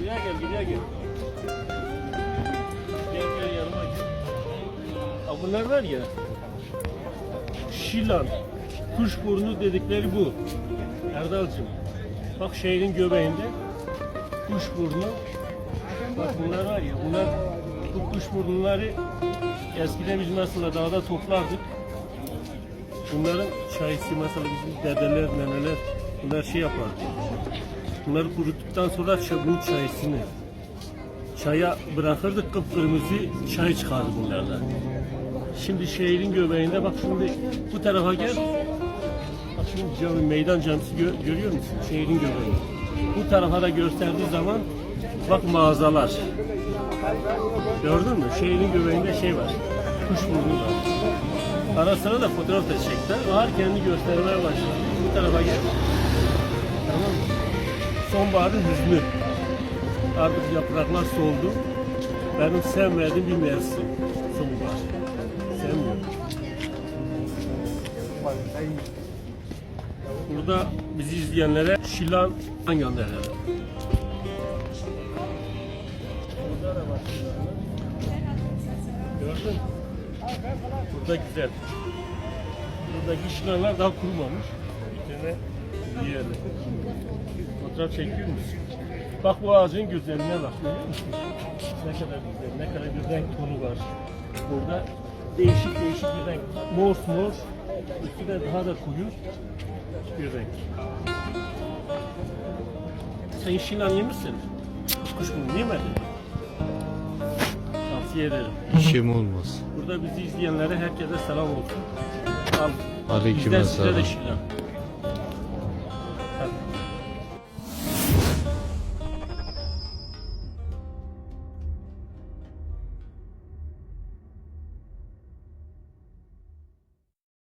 Buraya gel, buraya gel. Gel gel yanıma gel. Ha, bunlar var ya. Şilan. Kuşburnu dedikleri bu. Erdal'cığım. Bak şehrin göbeğinde. Kuşburnu. Bak bunlar var ya. Bunlar bu kuşburnları eskiden biz mesela dağda toplardık. Bunların çayısı mesela bizim dedeler, neneler bunlar şey yapardı. Bunları kuruttuktan sonra bunun çayısını çaya bırakırdık kıpkırmızı çay çıkardı bunlardan. Şimdi şehrin göbeğinde bak şimdi bu tarafa gel. Bak şimdi cami, meydan camisi gö- görüyor musun? Şehrin göbeği. Bu tarafa da gösterdiği zaman bak mağazalar. Gördün mü? Şehrin göbeğinde şey var. Kuşburnu var. Ara sıra da fotoğraf da çekti. Bahar kendi göstermeye başladı. Bu tarafa gel. Tamam mı? Sonbaharın hüznü. Artık yapraklar soldu. Benim sevmediğim bir mevsim. Sonbahar. Sevmiyorum. Burada bizi izleyenlere Şilan gönderelim. Gördün? Burada güzel. Buradaki şilanlar daha kurumamış. Bir tane yiyelim. Fotoğraf çekiyor musun? Bak bu ağacın güzelliğine bak. Görüyor musun? Ne kadar güzel, ne kadar renk tonu var. Burada değişik değişik bir renk. Mor mor, üstüne daha da koyu bir renk. Sen şilan yemişsin. Kuş bunu yemedin. Tavsiye ederim. İşim olmaz. Burada bizi izleyenlere herkese selam olsun. Al. Aleyküm Bizden size de şilan.